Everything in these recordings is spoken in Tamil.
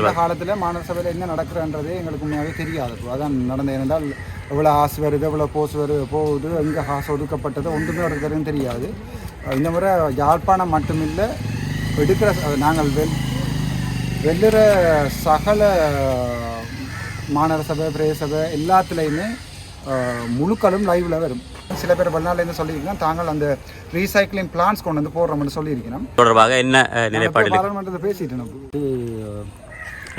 இந்த காலத்தில் மாணவ சபையில் என்ன நடக்கிறன்றதே எங்களுக்கு உண்மையாகவே தெரியாது. இப்போ அதான் நடந்தது ஏனென்றால் எவ்வளோ ஆசை வருது எவ்வளோ போஸ் வருது போகுது எங்கே காசு ஒதுக்கப்பட்டது ஒன்றுமே தெரியும் தெரியாது. இந்த முறை யாழ்ப்பாணம் மட்டுமில்லை எடுக்கிற நாங்கள் வெல் வெல்லுற சகல மாநகர சபை பிரதேச சபை எல்லாத்துலேயுமே முழுக்களும் லைவில் வரும். சில பேர் வெளிநாட்டிலேருந்து சொல்லியிருக்கோம் தாங்கள் அந்த ரீசைக்ளிங் பிளான்ஸ் கொண்டு வந்து போடுறோம்னு சொல்லியிருக்கிறோம். தொடர்பாக என்ன நிலைப்பாடு பாராளுமன்றத்தை பேசிட்டு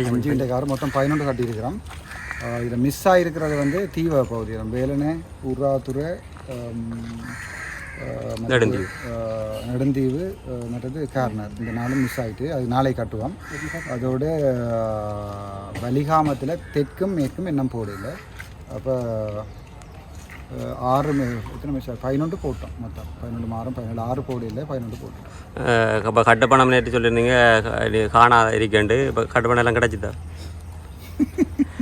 நம்ம அஞ்சு கார் மொத்தம் பதினொன்று கட்டியிருக்கிறோம். இதில் மிஸ் ஆகிருக்கிறது வந்து தீவ பகுதி. வேலனை உருவாத்துறை நெடுந்தீவு. மற்றது கார்னர். இந்த நாளும் மிஸ் ஆகிட்டு அது நாளை கட்டுவோம். அதோட வலிகாமத்தில் தெற்கும் மேற்கும் இன்னும் போடல. அப்போ ஆறு எத்தனை மிஸ் பதினொன்று போட்டோம் மொத்தம் பதினொன்று மாதம் பதினேழு ஆறு போடல பதினொன்று போட்டோம் இப்போ கட்டுப்பணம் நேற்று சொல்லியிருந்தீங்க க- இது காணாத இருக்கேண்டு இப்போ கட்டுப்பணம் எல்லாம் கிடைச்சிதா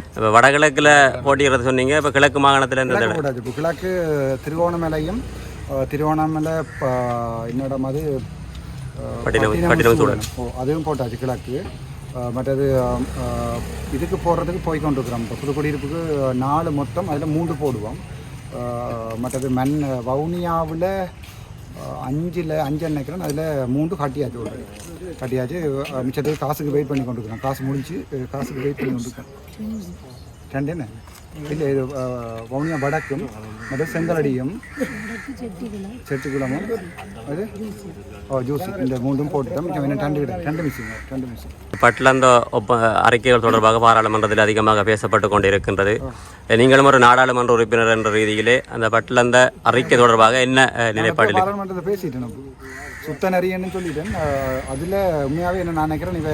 இப்போ வடகிழக்கில் போட்டிக்கிறது சொன்னீங்க இப்போ கிழக்கு மாகாணத்தில் இந்த போட்டாச்சு இப்போ கிழக்கு திருவோணமலையும் திருவோணமலை சூழல். ஓ அதுவும் போட்டாச்சு கிழக்கு மற்றது இதுக்கு போடுறதுக்கு போய் கொண்டிருக்கிறோம் இப்போ புதுக்குடியிருப்புக்கு நாலு மொத்தம் அதில் மூன்று போடுவோம் மற்றது மண் வவுனியாவில் அஞ்சில் அஞ்சு நினைக்கிறேன் அதில் மூன்று கட்டியாச்சு ஒரு கட்டியாச்சு. மிச்சத்துக்கு காசுக்கு வெயிட் பண்ணி கொண்டிருக்கிறோம். காசு முடிஞ்சு காசுக்கு வெயிட் பண்ணி கொண்டிருக்கோம் ரெண்டு என்ன? இல்லை இது வவுனியா வடக்கும் மற்ற செங்கலடியும் செட்டிக்குளமும் அது ஓ ஜூஸ். இந்த மூன்றும் போட்டுட்டோம். ரெண்டு ரெண்டு மிஸ்ஸிங் ரெண்டு மிஸ்ஸிங் பட்லந்த ஒப்ப அறிக்கைகள் தொடர்பாக பாராளுமன்றத்தில் அதிகமாக பேசப்பட்டு கொண்டிருக்கின்றது. நீங்களும் ஒரு நாடாளுமன்ற உறுப்பினர் என்ற ரீதியிலே அந்த பட்லந்த அறிக்கை தொடர்பாக என்ன நிலைப்பாடு பாராளுமன்றத்தை பேசிட்டேன். சுத்த நரியன்னு சொல்லிட்டேன். அதில் உண்மையாகவே என்ன நான் நினைக்கிறேன் இவ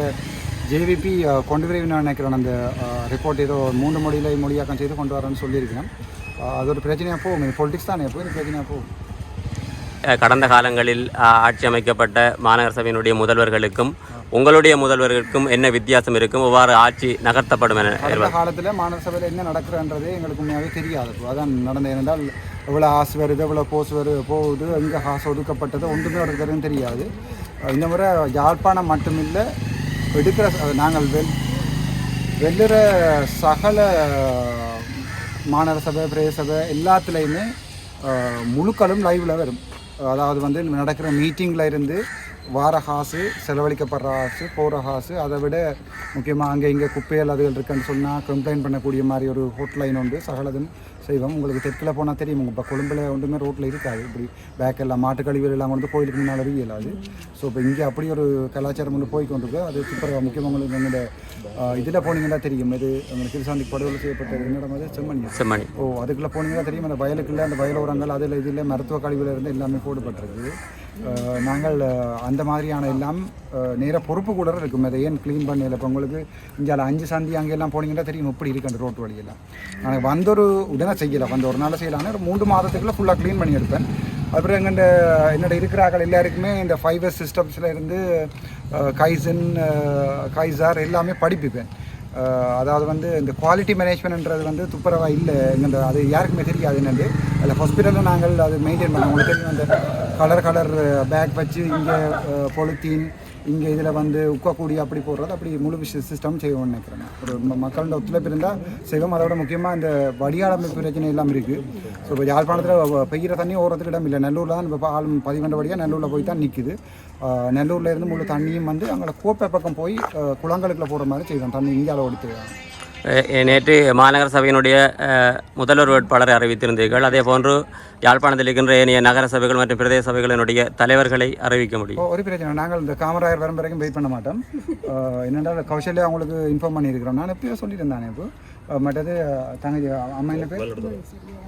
ஜேவிபி கொண்டு விரைவு நான் நினைக்கிறேன். அந்த ரிப்போர்ட் ஏதோ மூன்று மொழியில மொழியாக்கம் செய்து கொண்டு வரேன்னு சொல்லியிருக்கிறேன். அஹ், அது ஒரு பிரச்சனையாக போகும். பொலிட்டிக்ஸ் தானே? இது பிரச்சனையாக போகும்? கடந்த காலங்களில் ஆட்சி அமைக்கப்பட்ட மாநகர சபையினுடைய முதல்வர்களுக்கும் உங்களுடைய முதல்வர்களுக்கும் என்ன வித்தியாசம் இருக்கும்? எவ்வாறு ஆட்சி நகர்த்தப்படும் என காலத்தில் மாநகர சபையில் என்ன நடக்கிறன்றதே எங்களுக்கு உண்மையாகவே தெரியாது. அதான் நடந்தது ஏனென்றால் எவ்வளோ ஆசை வருது எவ்வளோ போஸ் வருது போகுது எங்கே காசு ஒதுக்கப்பட்டது ஒன்றுமே ஒரு தெரியும் தெரியாது இந்த முறை யாழ்ப்பாணம் மட்டுமில்லை எடுக்கிற நாங்கள் வெல் வெல்லுற சகல மாநகர சபை பிரதேச சபை எல்லாத்துலேயுமே முழுக்களும் லைவில் வரும். அதாவது வந்து நடக்கிற மீட்டிங்கில் இருந்து வார காசு செலவழிக்கப்படுற காசு போகிற காசு அதை விட முக்கியமாக அங்கே இங்கே குப்பைகள் அதுகள் இருக்குன்னு சொன்னால் கம்ப்ளைண்ட் பண்ணக்கூடிய மாதிரி ஒரு ஹோட்லைன் உண்டு. சகலதும் செய்வோம் உங்களுக்கு தெற்கில் போனால் தெரியும். இப்போ கொழும்பில் ஒன்றுமே ரோட்டில் இருக்காது. இப்படி பேக் எல்லாம் மாட்டு கழிவுகள் எல்லாம் வந்து கோயிலுக்கு முன்னால் இயலாது ஸோ இப்போ இங்கே அப்படி ஒரு கலாச்சாரம் ஒன்று போய் கொண்டிருக்கு. அது சூப்பராக முக்கியமாக உங்களுக்கு எங்களோட இதில் போனீங்கன்னா தெரியும். இது உங்களுக்கு திருசாந்தி படுகொலை செய்யப்பட்டது என்னோட மாதிரி செம்மணி. செம்மணி. ஓ அதுக்குள்ளே போனீங்கன்னா தெரியும். அந்த வயலுக்குள்ள அந்த வயலோரங்கள் அதில் இதில் மருத்துவ கழிவுல இருந்து எல்லாமே போடப்பட்டிருக்கு. நாங்கள் அந்த மாதிரியான எல்லாம் நேர பொறுப்பு கூட இருக்கும். அதை ஏன் க்ளீன் பண்ணல? இப்போ உங்களுக்கு இங்கே அஞ்சு சந்தி அங்கே எல்லாம் போனீங்கன்னா தெரியும் எப்படி இருக்கு அந்த ரோட்டு வழியெல்லாம். நாங்கள் வந்த ஒரு உடனே செய்யலை. வந்த ஒரு நாள் செய்யலாம் ஒரு மூன்று மாதத்துக்குள்ளே ஃபுல்லாக க்ளீன் பண்ணி எடுப்பேன். அப்புறம் எங்கள்ட என்னோட இருக்கிறார்கள் எல்லாருக்குமே இந்த ஃபைவ் எஸ் சிஸ்டம்ஸில் இருந்து கைசன் கைசார் எல்லாமே படிப்பிப்பேன். அதாவது வந்து இந்த குவாலிட்டி மேனேஜ்மெண்ட்ன்றது வந்து துப்புரவாக இல்லை எங்கள் அது யாருக்குமே தெரியாது என்னது. அதில் ஹாஸ்பிட்டலில் நாங்கள் அது மெயின்டைன் பண்ணோம். உங்களுக்கு தெரியும் அந்த கலர் கலர் பேக் வச்சு இங்கே பொலித்தீன் இங்கே இதில் வந்து உக்கக்கூடிய அப்படி போடுறது அப்படி முழு விஷய சிஸ்டம் செய்வோம்னு நினைக்கிறேன். ஒரு மக்களோட ஒத்துழைப்பு இருந்தால் செய்வோம். அதோட முக்கியமாக இந்த வடிகாலமைப்பு பிரச்சனை எல்லாம் இருக்குது ஸோ இப்போ யாழ்ப்பாணத்தில் பெய்கிற தண்ணி ஓடுறதுக்கு இடம் இல்லை. நல்லூரில் தான் இப்போ ஆள் பதிவண்டபடியாக நல்லூரில் போய் தான் நிற்குது நெல்லூரில் இருந்து முழு தண்ணியும் வந்து அங்கே கோப்பை பக்கம் போய் குளங்களுக்குள்ள போடுற மாதிரி செய்வோம். தண்ணி இந்தியாவில் ஓடித்து நேற்று மாநகர சபையினுடைய முதல்வர் வேட்பாளரை அறிவித்திருந்தீர்கள். அதே போன்று யாழ்ப்பாணத்தில் இருக்கின்ற ஏனைய நகர சபைகள் மற்றும் பிரதேச சபைகளினுடைய தலைவர்களை அறிவிக்க முடியும். ஒரு பிரச்சனை நாங்கள் இந்த காமராயர் வரும் வரைக்கும் வெயிட் பண்ண மாட்டோம். என்னென்றால் கௌசல்யா அவங்களுக்கு இன்ஃபார்ம் பண்ணியிருக்கிறோம். நான் எப்பயோ சொல்லிட்டு இப்போ மற்றது தங்கச்சி அம்மா என்ன பேர்?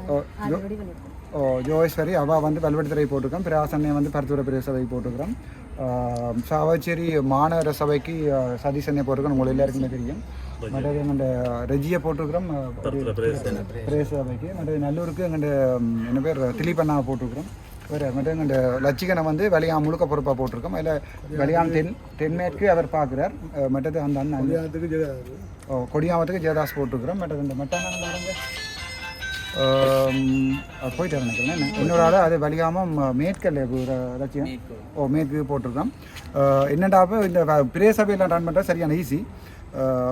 ஓ, ஜோ- ஜோகேஸ்வரி அவள் வந்து வல்வெடுத்துறை போட்டிருக்கோம். பிராசன்னை வந்து பருத்துவர பிரதேச சபைக்கு போட்டிருக்கிறோம். சாவச்சேரி மாநகர சபைக்கு சதீசன்னை போட்டிருக்கோம். உங்களுக்கு எல்லாருக்குமே தெரியும். மற்றது எங்கள்ட ரெஜியை போட்டிருக்கிறோம் சபைக்கு மற்றது நல்லூருக்கு எங்கள்ட என்ன பேர் திலீபண்ணாவை போட்டிருக்கிறோம். வேறு எங்கள்ட லட்சிகனை வந்து வெளியாம் முழுக்க பொறுப்பாக போட்டிருக்கோம். அதில் வெளியாம் தென் தென்மேற்கு அவர் பார்க்குறார். மற்றது அந்த அண்ணன். ஓ கொடியாமத்துக்கு ஜெயதாஸ் போட்டிருக்கிறோம். மற்றது இந்த மட்டான போயிட்டு நினைக்கிறேன். என்ன? இன்னொரு ஆள் அது வலியாமல் மேற்கல்ல லட்சியம். ஓ மேற்கு போட்டிருக்கோம் அப்போ இந்த வ- பிரே சபையெல்லாம் ரன் பண்ணுறது சரியான ஈஸி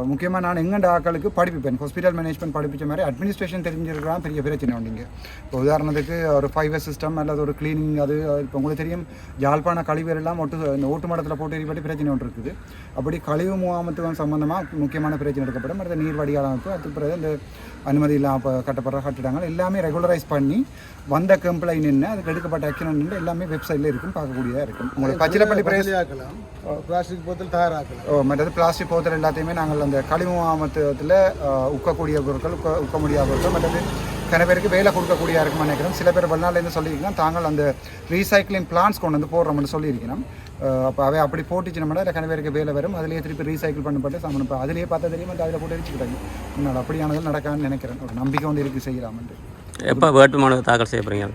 முக்கியமாக நான் எங்கண்ட ஆக்களுக்கு படிப்பிப்பேன் ஹாஸ்பிட்டல் மேனேஜ்மெண்ட் படிப்பிச்ச மாதிரி அட்மினிஸ்ட்ரேஷன் தெரிஞ்சிருக்கலாம் பெரிய பிரச்சனை உண்டிங்க இப்போ உதாரணத்துக்கு ஒரு ஃபைவர் சிஸ்டம் அல்லது ஒரு க்ளீனிங் அது இப்போ உங்களுக்கு தெரியும் யாழ்ப்பாண கழிவுகள் எல்லாம் ஒட்டு இந்த ஓட்டு மடத்தில் போட்டு எரிபடி பிரச்சனை ஒன்று இருக்குது. அப்படி கழிவு முகாமத்துவம் சம்மந்தமாக முக்கியமான பிரச்சனை எடுக்கப்படும். அடுத்த நீர் வடிகால் அமைப்பு அதுக்கு பிறகு இந்த அனுமதி இல்லாமல் கட்டப்படுற கட்டிடங்கள் எல்லாமே ரெகுலரைஸ் பண்ணி வந்த கம்ப்ளைண்ட் என்ன அதுக்கு எடுக்கப்பட்ட ஆக்ஷன் என்ன எல்லாமே வெப்சைட்டில் இருக்கும் பார்க்கக்கூடியதாக இருக்கும். உங்களுக்கு பச்சிலப்பள்ளி பிளாஸ்டிக் போத்தல் தயாராக்கலாம். ஓ மற்றது பிளாஸ்டிக் போத்தல் எல்லாத்தையுமே நாங்கள் அந்த கழிவு மாமத்துவத்தில் உக்கக்கூடிய பொருட்கள் உக்க உக்க முடியாத பொருட்கள் மற்றது சில பேருக்கு வேலை கொடுக்கக்கூடிய இருக்கும்னு நினைக்கிறோம். சில பேர் வெளிநாட்டிலேருந்து சொல்லியிருக்கோம் தாங்கள் அந்த ரீசைக்ளிங் பிளான்ஸ் கொண்டு வந்து போடுறோம்னு சொல்லியிருக்கிறோம். அப்போ அவை அப்படி போட்டுச்சுனோம்னா இல்லை பேருக்கு வேலை வரும். அதிலேயே திருப்பி ரீசைக்கிள் பண்ணப்பட்டு சாமன் இப்போ அதிலேயே பார்த்தா தெரியுமா அதில் போட்டு எரிச்சுக்கிட்டாங்க. முன்னாடி அப்படியானது நடக்கான்னு நினைக்கிறேன். ஒரு நம்பிக்கை வந்து இருக்குது செய்யலாமன்ட்டு. எப்போ வேட்புமனு தாக்கல் செய்ய போகிறீங்க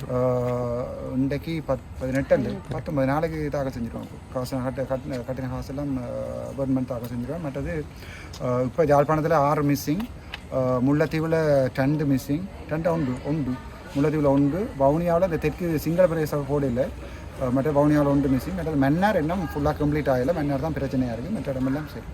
இன்றைக்கு பத் பதினெட்டு பத்தொம்பது நாளைக்கு தாக்கல் செஞ்சிருவோம். காசு கட்ட கட்டின கட்டின காசெல்லாம் கவர்மெண்ட் தாக்கல் செஞ்சுருவோம் மற்றது இப்போ ஜாழ்ப்பாணத்தில் ஆறு மிஸ்ஸிங் முல்லைத்தீவில் டண்டு மிஸ்ஸிங் டண்டு உண்டு உண்டு. முல்லைத்தீவில் உண்டு. வவுனியாவில் இந்த தெற்கு சிங்கள பிரதேச போடையில் மற்ற வவுனியாவில் உண்டு மிஸ்ஸிங் மற்றது மன்னார் இன்னும் ஃபுல்லாக கம்ப்ளீட் ஆகலை. மன்னார் தான் பிரச்சனையாக இருக்குது மற்ற இடமெல்லாம் சரி.